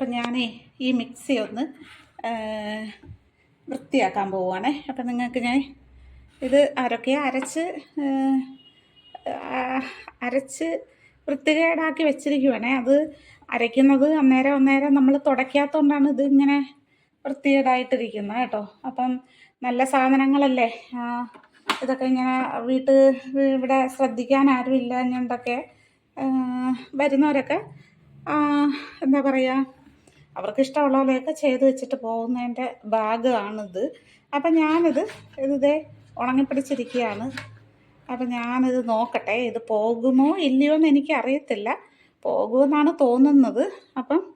അപ്പം ഞാനേ ഈ മിക്സി ഒന്ന് വൃത്തിയാക്കാൻ പോവുകയാണേ അപ്പം നിങ്ങൾക്ക് ഞാൻ ഇത് അരക്കെ അരച്ച് അരച്ച് വൃത്തികേടാക്കി വെച്ചിരിക്കുവാണേ. അത് അരയ്ക്കുന്നത് അന്നേരം അന്നേരം നമ്മൾ തുടയ്ക്കാത്തതുകൊണ്ടാണ് ഇത് ഇങ്ങനെ വൃത്തികേടായിട്ടിരിക്കുന്നത് കേട്ടോ. അപ്പം നല്ല സാധനങ്ങളല്ലേ? ഇതൊക്കെ ഇങ്ങനെ വീട്ട് ഇവിടെ ശ്രദ്ധിക്കാൻ ആരും ഇല്ല വരുന്നവരൊക്കെ എന്താ പറയുക അവർക്ക് ഇഷ്ടമുള്ള പോലെയൊക്കെ ചെയ്ത് വെച്ചിട്ട് പോകുന്നതിന്റെ ഭാഗമാണിത്. അപ്പം ഞാനിത് ഇതേ ഉണങ്ങിപ്പിടിച്ചിരിക്കുകയാണ്. അപ്പം ഞാനിത് നോക്കട്ടെ ഇത് പോകുമോ ഇല്ലയോ എന്ന് എനിക്കറിയത്തില്ല. പോകുമെന്നാണ് തോന്നുന്നത്. അപ്പം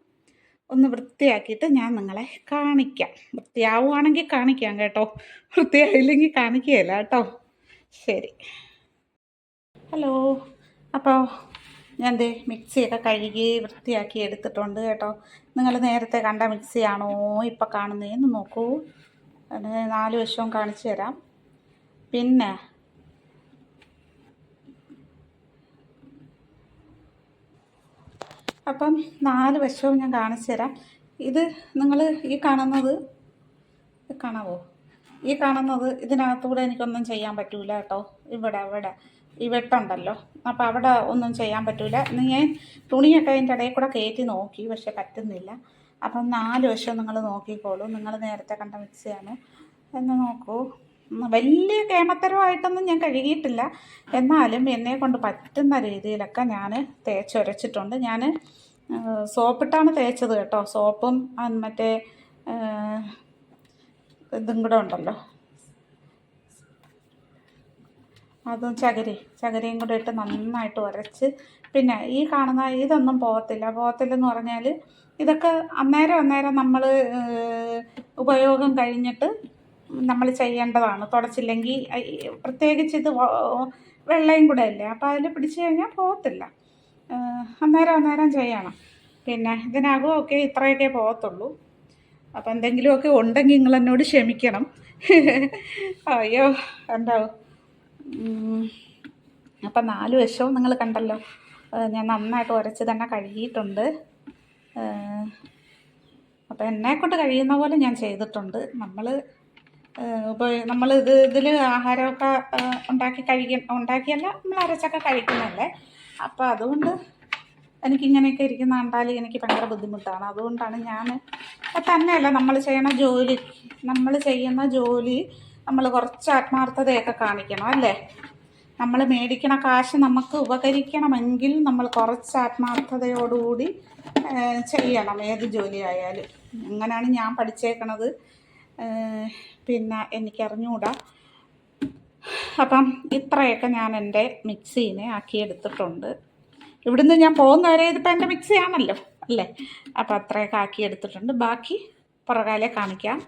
ഒന്ന് വൃത്തിയാക്കിയിട്ട് ഞാൻ നിങ്ങളെ കാണിക്കാം. വൃത്തിയാവുകയാണെങ്കിൽ കാണിക്കാം കേട്ടോ. വൃത്തിയായില്ലെങ്കിൽ കാണിക്കുകയില്ല കേട്ടോ. ശരി. ഹലോ അപ്പോൾ ഞാൻ ദേ മിക്സിയൊക്കെ കഴുകി വൃത്തിയാക്കി എടുത്തിട്ടുണ്ട് കേട്ടോ. നിങ്ങൾ നേരത്തെ കണ്ട മിക്സിയാണോ ഇപ്പം കാണുന്നതെന്ന് നോക്കൂ. നാല് വശവും കാണിച്ചു തരാം. പിന്നെ അപ്പം നാല് വശവും ഞാൻ കാണിച്ചു തരാം. ഇത് നിങ്ങൾ ഈ കാണുന്നത് കാണാവോ? ഈ കാണുന്നത് ഇതിനകത്തൂടെ എനിക്കൊന്നും ചെയ്യാൻ പറ്റൂല കേട്ടോ. ഇവിടെ ഇവിടെ. ഈ വെട്ടുണ്ടല്ലോ. അപ്പോൾ അവിടെ ഒന്നും ചെയ്യാൻ പറ്റില്ല ഞാൻ തുണിയൊക്കെ അതിന്റെ ഇടയിൽ കൂടെ കയറ്റി നോക്കി പക്ഷെ പറ്റുന്നില്ല. അപ്പം നാല് വശം നിങ്ങൾ നോക്കിക്കോളൂ. നിങ്ങൾ നേരത്തെ കണ്ട മിക്സിയാണ് എന്ന് നോക്കൂ. വലിയ കേമത്തരമായിട്ടൊന്നും ഞാൻ കഴുകിയിട്ടില്ല. എന്നാലും എന്നെ കൊണ്ട് പറ്റുന്ന രീതിയിലൊക്കെ ഞാൻ തേച്ചൊരച്ചിട്ടുണ്ട്. ഞാൻ സോപ്പിട്ടാണ് തേച്ചത് കേട്ടോ. സോപ്പും മറ്റേ ഇതും കൂടെ ഉണ്ടല്ലോ. അതും ചകിരി ചകിരിയും കൂടെ ഇട്ട് നന്നായിട്ട് ഉരച്ച് പിന്നെ ഈ കാണുന്ന ഇതൊന്നും പോകത്തില്ല. പോകത്തില്ലെന്ന് പറഞ്ഞാൽ ഇതൊക്കെ അന്നേരം അന്നേരം നമ്മൾ ഉപയോഗം കഴിഞ്ഞിട്ട് നമ്മൾ ചെയ്യേണ്ടതാണ്. തുടച്ചില്ലെങ്കിൽ പ്രത്യേകിച്ച് ഇത് വെള്ളയും കൂടെ അല്ലേ? അപ്പോൾ അതിൽ പിടിച്ചു കഴിഞ്ഞാൽ പോകത്തില്ല. അന്നേരം അന്നേരം ചെയ്യണം. പിന്നെ ഇതിനകമൊക്കെ ഇത്രയൊക്കെ പോകത്തുള്ളൂ. അപ്പോൾ എന്തെങ്കിലുമൊക്കെ ഉണ്ടെങ്കിൽ നിങ്ങൾ എന്നോട് ക്ഷമിക്കണം. അയ്യോ എന്താവും? അപ്പം നാല് വശവും നിങ്ങൾ കണ്ടല്ലോ. ഞാൻ നന്നായിട്ട് ഉരച്ച് തന്നെ കഴുകിയിട്ടുണ്ട്. അപ്പം എന്നെക്കൊണ്ട് കഴിയുന്ന പോലെ ഞാൻ ചെയ്തിട്ടുണ്ട്. നമ്മൾ ഇപ്പോൾ നമ്മൾ ഇത് ഇതിൽ ആഹാരമൊക്കെ ഉണ്ടാക്കി കഴിക്ക ഉണ്ടാക്കിയല്ല നമ്മൾ അരച്ചൊക്കെ കഴിക്കുന്നതല്ലേ അപ്പോൾ അതുകൊണ്ട് എനിക്കിങ്ങനെയൊക്കെ ഇരിക്കുന്ന കണ്ടാൽ എനിക്ക് ഭയങ്കര ബുദ്ധിമുട്ടാണ്. അതുകൊണ്ടാണ് ഞാൻ തന്നെയല്ല നമ്മൾ ചെയ്യണ ജോലി. നമ്മൾ ചെയ്യുന്ന ജോലി നമ്മൾ കുറച്ച് ആത്മാർത്ഥതയൊക്കെ കാണിക്കണം അല്ലേ? നമ്മൾ മേടിക്കണ കാശ് നമുക്ക് ഉപകരിക്കണമെങ്കിൽ നമ്മൾ കുറച്ച് ആത്മാർത്ഥതയോടുകൂടി ചെയ്യണം. ഏത് ജോലി ആയാലും അങ്ങനെയാണ് ഞാൻ പഠിച്ചേക്കണത്. പിന്നെ എനിക്കറിഞ്ഞുകൂടാ അപ്പം ഇത്രയൊക്കെ ഞാൻ എന്റെ മിക്സീനെ ആക്കിയെടുത്തിട്ടുണ്ട്. ഇവിടുന്ന് ഞാൻ പോകുന്ന വരെ ഇതിപ്പോൾ എന്റെ മിക്സിയാണല്ലോ അല്ലേ? അപ്പോൾ അത്രയൊക്കെ ആക്കിയെടുത്തിട്ടുണ്ട്. ബാക്കി പുറകാലെ കാണിക്കാം.